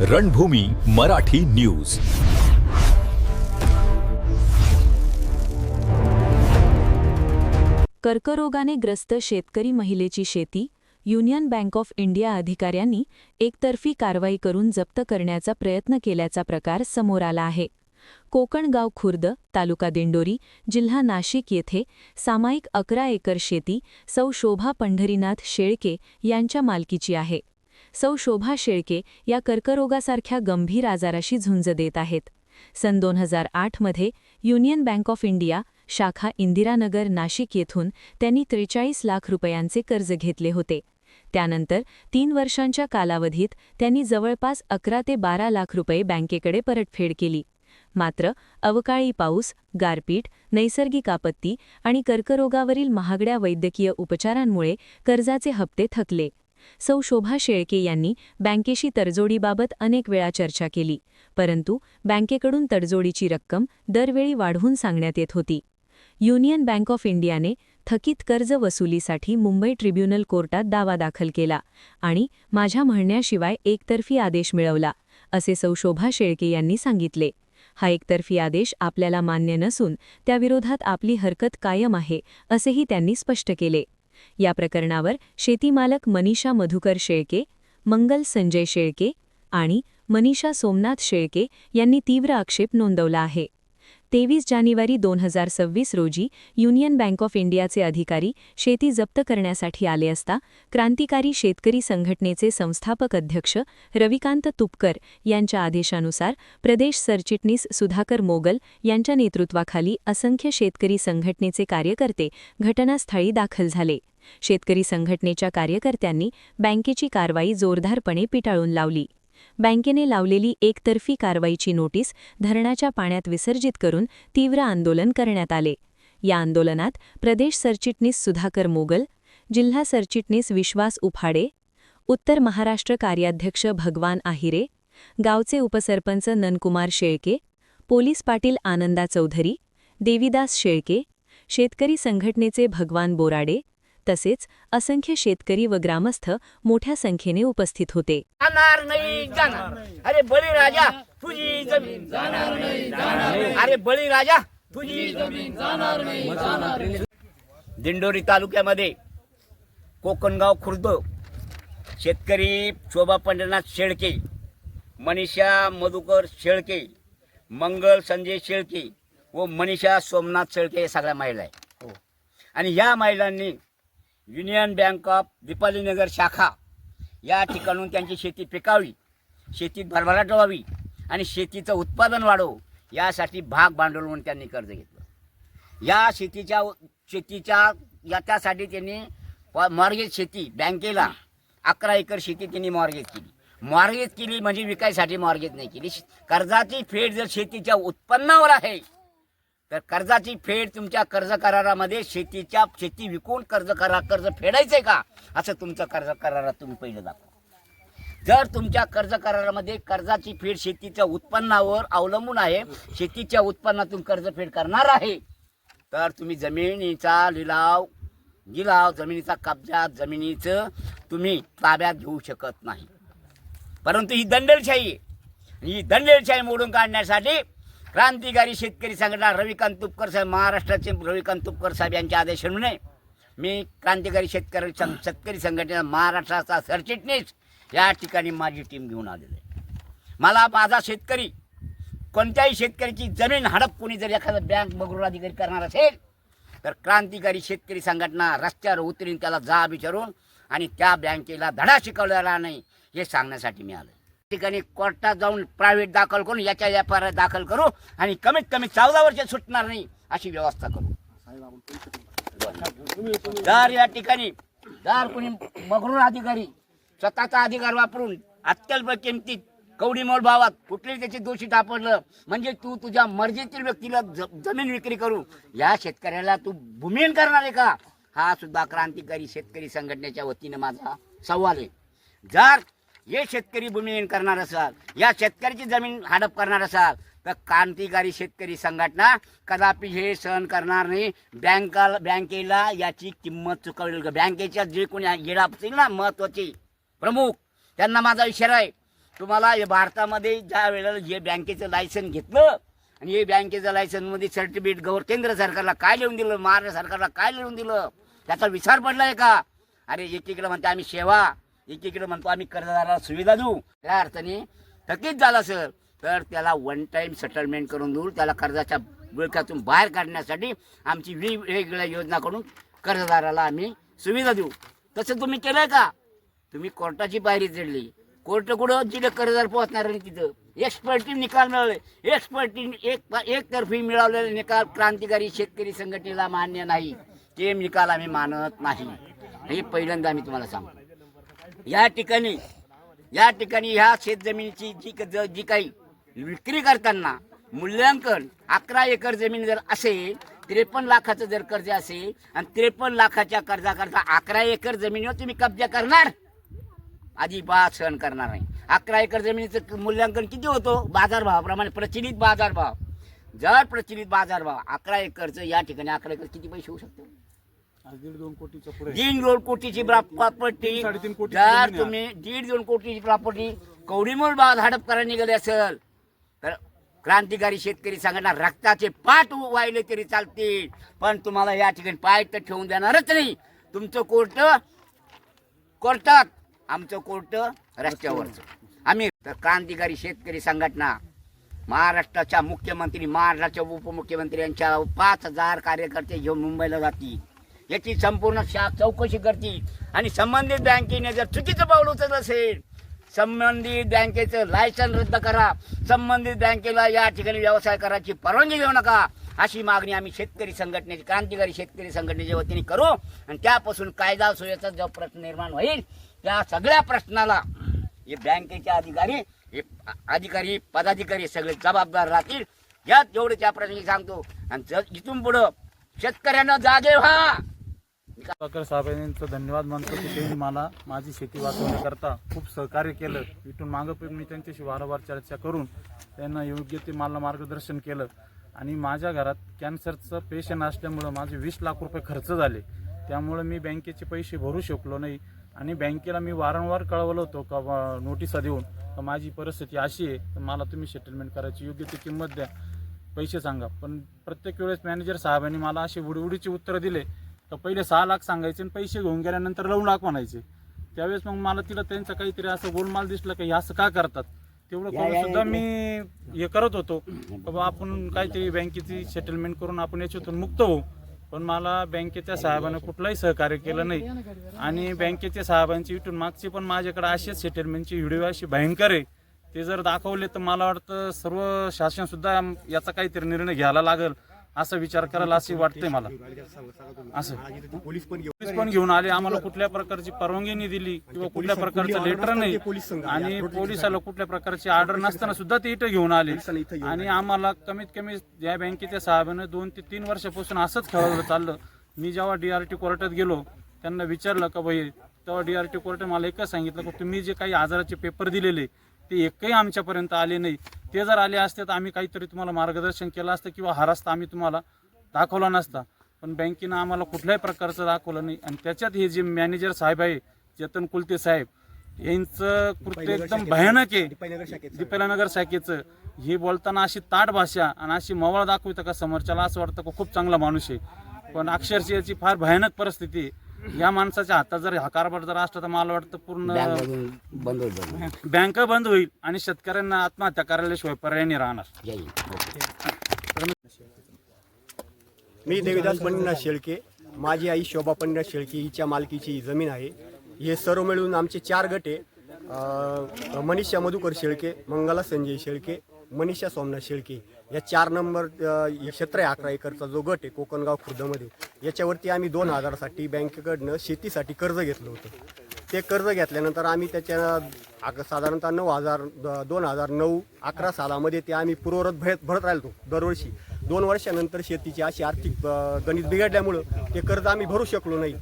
रणभूमी Marathi news. कर्करोगाने ग्रस्त शेतकरी महिलेची शेती युनियन बँक ऑफ इंडिया अधिकाऱ्यांनी एकतर्फी कारवाई करून जप्त करण्याचा प्रयत्न केल्याचा प्रकार समोर आला आहे. कोकणगाव खुर्द तालुका दिंडोरी जिल्हा नाशिक येथे सामायिक अकरा एकर शेती सौ शोभा पंढरीनाथ शेळके यांच्या मालकीची आहे. सौ शोभा शेळके या कर्करोगासारख्या गंभीर आजाराशी झुंज देत आहेत. सन दोन हजार आठमध्ये युनियन बँक ऑफ इंडिया शाखा इंदिरानगर नाशिक येथून त्यांनी त्रेचाळीस लाख रुपयांचे कर्ज घेतले होते. त्यानंतर तीन वर्षांच्या कालावधीत त्यांनी जवळपास अकरा ते बारा लाख रुपये बँकेकडे परतफेड केली. मात्र अवकाळी पाऊस गारपीट नैसर्गिक आपत्ती आणि कर्करोगावरील महागड्या वैद्यकीय उपचारांमुळे कर्जाचे हप्ते थकले. सौ शोभा शेळके यांनी बँकेशी तडजोडीबाबत अनेक वेळा चर्चा केली परंतु बँकेकडून तडजोडीची रक्कम दरवेळी वाढवून सांगण्यात येत होती. युनियन बँक ऑफ इंडियाने थकीत कर्ज वसुलीसाठी मुंबई ट्रिब्युनल कोर्टात दावा दाखल केला आणि माझ्या म्हणण्याशिवाय एकतर्फी आदेश मिळवला असे सौ शोभा शेळके यांनी सांगितले. हा एकतर्फी आदेश आपल्याला मान्य नसून त्याविरोधात आपली हरकत कायम आहे असेही त्यांनी स्पष्ट केले. या प्रकरणावर शेतीमालक मनीषा मधुकर शेळके मंगल संजय शेळके आणि मनीषा सोमनाथ शेळके यांनी तीव्र आक्षेप नोंदवला आहे. तेवीस जानेवारी दोन हजार सव्वीस रोजी युनियन बँक ऑफ इंडियाचे अधिकारी शेती जप्त करण्यासाठी आले असता क्रांतिकारी शेतकरी संघटनेचे संस्थापक अध्यक्ष रविकांत तुपकर यांच्या आदेशानुसार प्रदेश सरचिटणीस सुधाकर मोगल यांच्या नेतृत्वाखाली असंख्य शेतकरी संघटनेचे कार्यकर्ते घटनास्थळी दाखल झाले. शेतकरी संघटनेच्या कार्यकर्त्यांनी बँकेची कारवाई जोरदारपणे पिटाळून लावली. बँकेने लावलेली एकतर्फी कारवाईची नोटीस धरणाच्या पाण्यात विसर्जित करून तीव्र आंदोलन करण्यात आले. या आंदोलनात प्रदेश सरचिटणीस सुधाकर मोगल जिल्हा सरचिटणीस विश्वास उफाडे उत्तर महाराष्ट्र कार्याध्यक्ष भगवान आहिरे गावचे उपसरपंच ननकुमार शेळके पोलीस पाटील आनंदा चौधरी देवीदास शेळके शेतकरी संघटनेचे भगवान बोराडे तसेच असंख्य शेतकरी व ग्रामस्थ मोठ्या संख्येने उपस्थित होते. जाणार नाही जाणार. अरे बळी राजा तुझी जमीन जाणार नाही अरे बळी राजा तुझी जमीन जाणार नाही दिंडोरी तालुक्यामध्ये कोकणगाव खुर्द शेतकरी शोभा पंढरनाथ शेळके मनीषा मधुकर शेळके मंगल संजय शेळके व मनीषा सोमनाथ शेळके या सगळ्या महिला आहे आणि या महिलांनी युनियन बँक ऑफ दीपालीनगर शाखा. या ठिकाणून त्यांची शेती पिकावी शेतीत भरभराट व्हावी आणि शेतीचं उत्पादन वाढव यासाठी भाग भांडवल म्हणून त्यांनी कर्ज घेतलं. या शेतीच्या शेतीच्या या त्यासाठी त्यांनी मॉर्गेज शेती बँकेला अकरा एकर शेती त्यांनी मॉर्गेज केली. मॉर्गेज केली म्हणजे विकायसाठी मॉर्गेज नाही केली. कर्जाची फेड जर शेतीच्या उत्पन्नावर आहे तर कर्जाची फेड तुमच्या कर्ज करारामध्ये शेतीच्या शेती विकून कर्ज करा कर्ज फेडायचंय का? असं तुमचं कर्ज करारात तुम्ही पहिलं दाखवा. जर तुमच्या कर्ज करारामध्ये कर्जाची फेड शेतीच्या उत्पन्नावर अवलंबून आहे शेतीच्या उत्पन्नातून कर्ज फेड करणार आहे तर तुम्ही जमिनीचा लिलाव गिलाव जमिनीचा कब्जा जमिनीचं तुम्ही ताब्यात घेऊ शकत नाही. परंतु ही दंडेलशाही ही दंडेलशाही मोडून काढण्यासाठी क्रांतिकारी शेतकरी संघटना रविकांत तुपकर साहेब महाराष्ट्राचे रविकांत तुपकर साहेब यांच्या आदेशाने मी क्रांतिकारी शेतकरी सं शेतकरी संघटना महाराष्ट्राचा सरचिटणीस या ठिकाणी माझी टीम घेऊन आलेली आहे. मला माझा शेतकरी कोणत्याही शेतकऱ्याची जमीन हडप कोणी जर एखादा बँक बगरूर अधिकारी करणार असेल तर क्रांतिकारी शेतकरी संघटना रस्त्यावर उतरीन त्याला जा विचारून आणि त्या बँकेला धडा शिकवलेला नाही हे सांगण्यासाठी मी आलो ठिकाणी कोर्टात जाऊन प्रायव्हेट दाखल करून याच्या व्यापारात दाखल करू आणि कमीत कमी चौदा वर्ष सुटणार नाही अशी व्यवस्था करू. जर या ठिकाणी जर कोणी मगरूर अधिकारी स्वतःचा अधिकार वापरून अत्यल्प किमतीत कवडी मोल भावात कुठलेही त्याची दोषी सापडलं म्हणजे तू तुझ्या मर्जीतील व्यक्तीला जमीन विक्री करू या शेतकऱ्याला तू भूमिहीन करणार आहे का? हा सुद्धा क्रांतिकारी शेतकरी संघटनेच्या वतीनं माझा सवाल आहे. जर हे शेतकरी भूमिहीन करणार असाल या शेतकऱ्याची जमीन हडप करणार असाल तर क्रांतिकारी शेतकरी संघटना कदापि हे सहन करणार नाही. बँकाला बँकेला याची किंमत चुकवली बँकेच्या जे कोणी गेला असतील ना महत्त्वाचे प्रमुख त्यांना माझा इशारा आहे. तुम्हाला हे भारतामध्ये ज्या वेळेला जे बँकेचं लायसन घेतलं आणि हे बँकेचं लायसनमध्ये सर्टिफिकेट गौर केंद्र सरकारला काय लिहून दिलं महाराष्ट्र सरकारला काय लिहून दिलं त्याचा विचार पडलाय का? अरे एकीकडे म्हणते आम्ही सेवा एकीकडे म्हणतो आम्ही कर्जदाराला सुविधा देऊ. त्या अर्थाने थकीत झाला सर तर त्याला वन टाईम सेटलमेंट करून देऊ. त्याला कर्जाच्या विळख्यातून बाहेर काढण्यासाठी आमची वेगवेगळ्या योजना करून कर्जदाराला आम्ही सुविधा देऊ. तसं तुम्ही केलं का? तुम्ही कोर्टाची पायरी चढली. कोर्ट कुठं? जिथे कर्जदार पोहोचणार नाही तिथं. एक्सपर्टी निकाल मिळाले. एक्सपर्टी एक एकतर्फी मिळवलेले निकाल क्रांतिकारी शेतकरी संघटनेला मान्य नाही. ते निकाल आम्ही मानत नाही. हे पहिल्यांदा आम्ही तुम्हाला सांगतो. या ठिकाणी या ठिकाणी ह्या शेतजमिनीची जी जी काही विक्री करताना मूल्यांकन अकरा एकर जमीन जर असेल त्रेपन्न लाखाचं जर कर्ज असेल आणि त्रेपन्न लाखाच्या कर्जाकरता अकरा एकर जमिनीवर तुम्ही कब्जा करणार? अजिबात सहन करणार नाही. अकरा एकर जमिनीचं मूल्यांकन किती होतो? बाजारभावाप्रमाणे प्रचलित बाजारभाव. जर प्रचलित बाजारभाव अकरा एकरचं या ठिकाणी अकरा एकर किती पैसे होऊ शकतो दीड दोन कोटीच्या पुढे. दीड दोन कोटीची प्रॉपर्टी. साडेतीन जर. तुम्ही दीड दोन कोटीची प्रॉपर्टी कवडीमोल बाद हडप करायला निघाली असेल तर क्रांतिकारी शेतकरी संघटना रक्ताचे पाठ वाहिले तरी चालतील. पण तुम्हाला या ठिकाणी पाय तर ठेवून देणारच नाही. तुमचं कोर्ट कोर्टात आमचं कोर्ट रस्त्यावरचं. आम्ही तर क्रांतिकारी शेतकरी संघटना महाराष्ट्राच्या मुख्यमंत्री महाराष्ट्राच्या उपमुख्यमंत्री यांच्या पाच हजार कार्यकर्ते घेऊन मुंबईला जातील. याची संपूर्ण शा चौकशी करतील. आणि संबंधित बँकेने जर चुकीचं पाऊल उचलत असेल संबंधित बँकेचं लायसन रद्द करा. संबंधित बँकेला या ठिकाणी व्यवसाय करायची परवानगी देऊ नका. अशी मागणी आम्ही शेतकरी संघटनेची क्रांतिकारी शेतकरी संघटनेच्या वतीने करू. आणि त्यापासून कायदा सुव्यवस्था जो प्रश्न निर्माण होईल त्या सगळ्या प्रश्नाला हे बँकेचे अधिकारी हे अधिकारी पदाधिकारी सगळे जबाबदार राहतील. यात जेवढे त्या प्रसंगी सांगतो. आणि जर इथून पुढं शेतकऱ्यांना जागे व्हा. प्रभाकर साहेब यांचं धन्यवाद मानतो की त्यांनी मला माझी शेती वाचवण्याकरता खूप सहकार्य केलं. इथून मागं पण मी त्यांच्याशी वारंवार चर्चा करून त्यांना योग्य ते मला मार्गदर्शन केलं. आणि माझ्या घरात कॅन्सरचं पेशंट असल्यामुळं माझे वीस लाख रुपये खर्च झाले. त्यामुळं मी बँकेचे पैसे भरू शकलो नाही. आणि बँकेला मी वारंवार कळवलं होतो का नोटिसा देऊन का माझी परिस्थिती अशी आहे तर मला तुम्ही सेटलमेंट करायची योग्य ती किंमत द्या. पैसे सांगा. पण प्रत्येक वेळेस मॅनेजर साहेबांनी मला असे उडीउडीची उत्तरं दिले तर पहिले सहा लाख सांगायचे आणि पैसे घेऊन गेल्यानंतर नऊ लाख म्हणायचे. त्यावेळेस मग मला तिला त्यांचं काहीतरी असं गोलमाल दिसलं की हे असं का करतात? तेवढं करून सुद्धा मी हे करत होतो. बाबा आपण काहीतरी बँकेची सेटलमेंट करून आपण याच्यातून मुक्त होऊ. पण मला बँकेच्या साहेबांनी कुठलंही सहकार्य केलं नाही. आणि बँकेच्या साहेबांची इथून मागची पण माझ्याकडे असेच सेटलमेंटची व्हिडिओ अशी भयंकर आहे. ते जर दाखवले तर मला वाटतं सर्व शासन सुद्धा याचा काहीतरी निर्णय घ्यायला लागेल. असा विचार करायला असे वाटते मला. असं. पोलीस पण घेऊन आले. आम्हाला कुठल्या प्रकारची परवानगी नाही दिली किंवा कुठल्या प्रकारचं लेटर नाही. आणि पोलिसाला कुठल्या प्रकारची ऑर्डर नसताना सुद्धा ते इथं घेऊन आले. आणि आम्हाला कमीत कमी या बँकेच्या साहेबानं दोन ते तीन वर्षापासून असंच खेळवलं चाललं. मी जेव्हा डीआरटी कोर्टात गेलो त्यांना विचारलं का भाई तेव्हा डीआरटी कोर्ट मला एकच सांगितलं की तुम्ही जे काही आजाराचे पेपर दिलेले ते एकही आमच्यापर्यंत आले नाही. ते जर आले असते तर आम्ही काहीतरी तुम्हाला मार्गदर्शन केलं असतं किंवा हा रस्ता आम्ही तुम्हाला दाखवला नसता. पण बँकेनं आम्हाला कुठल्याही प्रकारचं दाखवलं नाही. आणि त्याच्यात हे जे मॅनेजर साहेब आहे जतन कुलते साहेब यांचं कृत्य एकदम भयानक आहे. दीपालानगर शाखेचं. हे बोलताना अशी ताट भाषा आणि अशी मवळ दाखवतं का समोरच्याला असं वाटतं का खूप चांगला माणूस आहे. पण अक्षरशः याची फार भयानक परिस्थिती आहे. या माणसाच्या हातात जर हा कारभार जर असला तर मला वाटतं पूर्ण बंद होईल बंद. बँक बंद होईल आणि शेतकऱ्यांना आत्महत्या करायल्याशिवाय पर्याय नाही राहणार जय हिंद. ओके. मी देवीदास पंडितनाथ शेळके माझी आई शोभा पंडितनाथ शेळके हिच्या मालकीची ही जमीन आहे हे सर्व मिळून आमचे चार गट आहे अं, मनीषा मधुकर शेळके मंगला संजय शेळके मनीषा सोमनाथ शेळके या चार नंबर हे क्षेत्र आहे अकरा एकरचा जो गट आहे कोकणगाव खुर्दमध्ये. याच्यावरती आम्ही दोन हजारासाठी बँकेकडनं शेतीसाठी कर्ज घेतलं होतं. ते कर्ज घेतल्यानंतर आम्ही त्याच्या साधारणतः नऊ हजार द- दोन हजार नऊ अकरा सालामध्ये ते आम्ही पूर्वरत भरत भरत राहिलो दरवर्षी. दोन वर्षानंतर शेतीची अशी आर्थिक गणित बिघडल्यामुळं ते कर्ज आम्ही भरू शकलो नाही.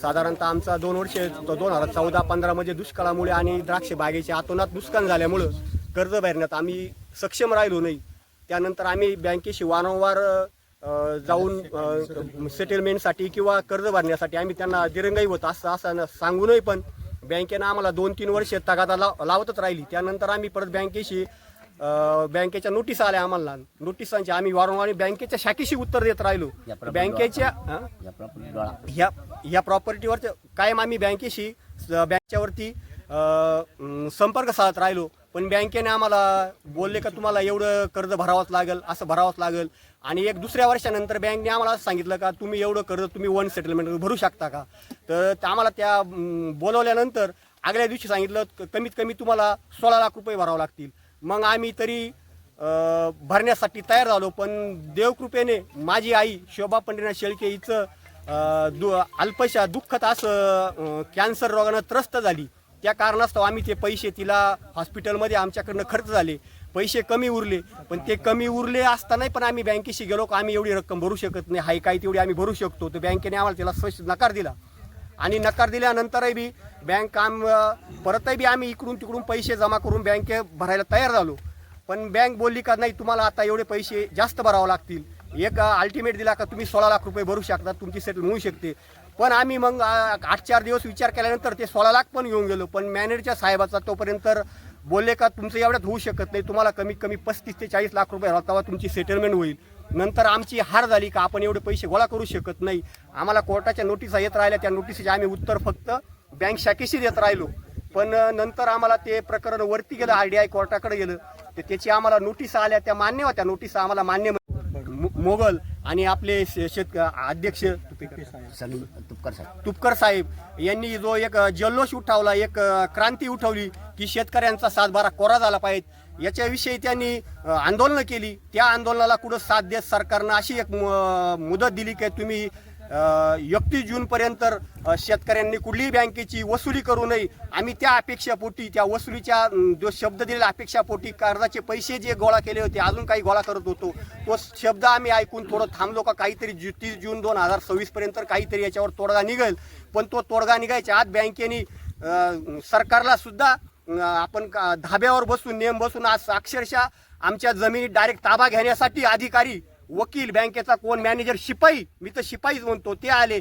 साधारणतः आमचा दोन वर्ष दोन हजार चौदा पंधरामध्ये दुष्काळामुळे आणि द्राक्ष बागेच्या आतोनात नुकसान झाल्यामुळं कर्ज भरण्यात आम्ही सक्षम राहिलो नाही. त्यानंतर आम्ही बँकेशी वारंवार जाऊन सेटलमेंटसाठी किंवा कर्ज भरण्यासाठी आम्ही त्यांना दिरंगाई होत असं असं सांगूनही पण बँकेनं आम्हाला दोन तीन वर्ष तगादा लाव लावतच राहिली. त्यानंतर आम्ही परत बँकेशी बँकेच्या नोटीस आल्या आम्हाला. नोटिसांची आम्ही वारंवार बँकेच्या शाखेशी उत्तर देत राहिलो. बँकेच्या? ह्या ह्या प्रॉपर्टीवर. कायम आम्ही बँकेशी अं, संपर्क साधत राहिलो. पण बँकेने आम्हाला बोलले का तुम्हाला एवढं कर्ज भरावंच लागेल असं भरावंच लागेल. आणि एक दुसऱ्या वर्षानंतर बँकने आम्हाला असं सांगितलं का तुम्ही एवढं कर्ज तुम्ही वन सेटलमेंट भरू शकता का? तर आम्हाला त्या बोलवल्यानंतर आगल्या दिवशी सांगितलं कमीत कमी तुम्हाला सोळा लाख रुपये भरावं लागतील. मग आम्ही तरी भरण्यासाठी तयार झालो. पण देवकृपेने माझी आई शोभा पंढरीनाथ शेळके हिचं दु अल्पशा दुःखत असं कॅन्सर रोगानं त्रस्त झाली. त्या कारणास्तव आम्ही ते पैसे तिला हॉस्पिटलमध्ये आमच्याकडनं खर्च झाले. पैसे कमी उरले. पण ते कमी उरले असतानाही पण आम्ही बँकेशी गेलो आम्ही एवढी रक्कम भरू शकत नाही. हाय काय तेवढी आम्ही भरू शकतो. तर बँकेने आम्हाला त्याला स्पष्ट नकार दिला. आणि नकार दिल्यानंतरही बी बँक काम परतही बी आम्ही इकडून तिकडून पैसे जमा करून बँके भरायला तयार झालो. पण बँक बोलली का नाही तुम्हाला आता एवढे पैसे जास्त भरावं लागतील. एक अल्टिमेट दिला का तुम्ही सोळा लाख रुपये भरू शकता. तुमची सेटल होऊ शकते. पण आम्ही मग आठ चार दिवस विचार केल्यानंतर ते सोळा लाख पण घेऊन गेलो. पण मॅनेजरच्या साहेबाचा तोपर्यंत बोलले का तुमचं एवढ्यात होऊ शकत नाही. तुम्हाला कमीत कमी पस्तीस ते चाळीस लाख रुपये भरावा, तेव्हा तुमची सेटलमेंट होईल. नंतर आमची हार झाली का आपण एवढे पैसे गोळा करू शकत नाही. आम्हाला कोर्टाच्या नोटिसा येत राहिल्या. त्या नोटिसीचे आम्ही उत्तर फक्त बँक शाखेशी देत राहिलो. पण नंतर आम्हाला ते प्रकरण वरती गेलं. आर डी आय कोर्टाकडे गेलं. तर त्याची आम्हाला नोटीस आल्या त्या मान्य होत्या. नोटीस आम्हाला मान्य मोगल आणि आपले शेत अध्यक्ष तुपकर साहेब. यांनी जो एक जल्लोष उठवला एक क्रांती उठवली की शेतकऱ्यांचा सातबारा कोरा झाला पाहिजे. याच्याविषयी त्यांनी आंदोलनं केली. त्या आंदोलनाला कुठं साथ देत सरकारनं अशी एक मुदत दिली की तुम्ही एकतीस जूनपर्यंत शेतकऱ्यांनी कुठलीही बँकेची वसुली करू नये. आम्ही त्या अपेक्षापोटी त्या वसुलीच्या जो शब्द दिलेला अपेक्षापोटी कर्जाचे पैसे जे गोळा केले होते अजून काही गोळा करत होतो तो शब्द आम्ही ऐकून थोडं थांबलो का काहीतरी जु तीस जून दोन हजार सव्वीसपर्यंत काहीतरी याच्यावर तोडगा निघेल. पण तो तोडगा निघायच्या आत बँकेने सरकारला सुद्धा आपण का- धाब्यावर बसून नेम बसून आज अक्षरशः आमच्या जमिनीत डायरेक्ट ताबा घेण्यासाठी अधिकारी वकील बँकेचा कोण मॅनेजर शिपाई मी तर शिपाईच म्हणतो ते आले.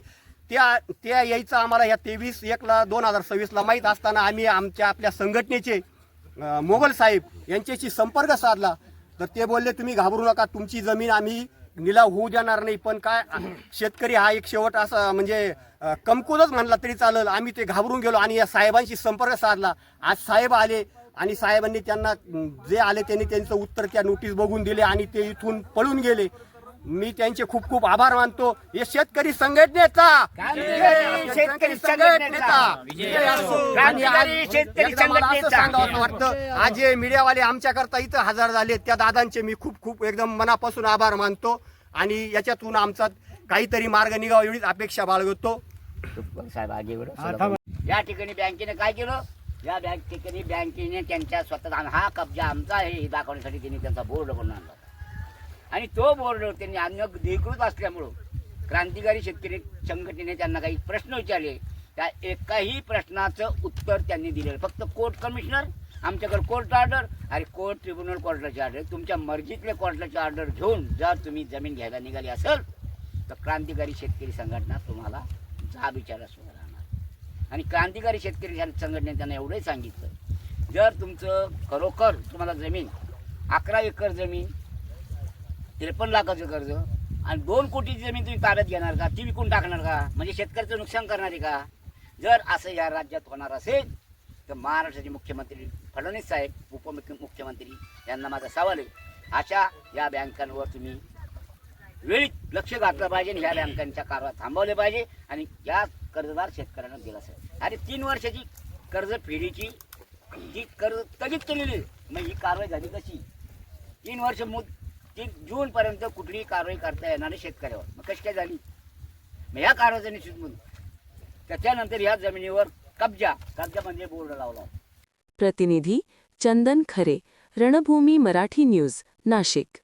त्या त्या यायचं आम्हाला या तेवीस एकला दोन हजार सव्वीसला माहीत असताना आम्ही आमच्या आपल्या संघटनेचे मोगल साहेब यांच्याशी संपर्क साधला. तर ते बोलले तुम्ही घाबरू नका तुमची जमीन आम्ही निलाव होऊ देणार नाही पण काय शेतकरी हा एक शेवट असा म्हणजे अं, कमकुवतच म्हणला तरी चालेल. आम्ही ते घाबरून गेलो आणि या साहेबांशी संपर्क साधला. आज साहेब आले आणि साहेबांनी त्यांना जे आले त्यांनी त्यांचं उत्तर त्या नोटीस बघून दिले आणि ते इथून पळून गेले. मी त्यांचे खूप खूप आभार मानतो. हे शेतकरी संघटनेचा. शेतकरी संघटनेचा. विजय असो. आणि आज. सांगावं वाटतं जे मीडियावाले आमच्याकरता इथं हजर झाले त्या दादांचे मी खूप खूप एकदम मनापासून आभार मानतो. आणि याच्यातून आमचा काहीतरी मार्ग निघावा एवढीच अपेक्षा बाळगतो. साहेब आगे या ठिकाणी बँकेने काय केलं? या बँक ठिकाणी बँकेने त्यांच्या स्वतःचा हा कब्जा आमचा आहे हे दाखवण्यासाठी त्यांनी त्यांचा बोर्ड बनवून आणला आणि तो बोर्ड त्यांनी अन्य अधिकृत असल्यामुळं क्रांतिकारी शेतकरी संघटनेने त्यांना काही प्रश्न विचारले. त्या एकाही प्रश्नाचं उत्तर त्यांनी दिलेलं. फक्त कोर्ट कमिशनर आमच्याकडे कोर्ट ऑर्डर आणि कोर्ट ट्रिब्युनल कोर्टाची ऑर्डर. तुमच्या मर्जीतले कोर्टाची ऑर्डर घेऊन जर तुम्ही जमीन घ्यायला निघाली असेल तर क्रांतिकारी शेतकरी संघटना तुम्हाला जाब विचारासमोर राहणार आणि क्रांतिकारी शेतकरी संघटनेने त्यांना एवढंही सांगितलं जर तुमचं खरोखर तुम्हाला जमीन अकरा एकर जमीन त्रेपन्न लाखाचं कर्ज आणि दोन कोटीची जमीन तुम्ही ताब्यात घेणार का? ती विकून टाकणार का? म्हणजे शेतकऱ्याचं नुकसान करणार आहे का? जर असं या राज्यात होणार असेल तर महाराष्ट्राचे मुख्यमंत्री फडणवीस साहेब उपमुख्यमंत्री यांना माझा सवाल आहे. अशा या बँकांवर तुम्ही वेळी लक्ष घातलं पाहिजे आणि ह्या बँकांच्या कारवा थांबवले पाहिजे आणि या कर्जदार शेतकऱ्यांना दिला असेल. अरे तीन वर्षाची कर्ज फेडीची ती कर्ज स्थगित केलेली. मग ही कारवाई झाली कशी? तीन वर्ष मुद तीन जून पर्यंत कुठलीही कारवाई करता येणार नाही शेतकऱ्यावर. मग कशी काय झाली? मग या कारवाईचा निश्चित मुदत त्याच्यानंतर ह्या जमिनीवर कब्जा कब्जा म्हणजे बोर्ड लावला प्रतिनिधी चंदन खरे रणभूमी मराठी न्यूज नाशिक.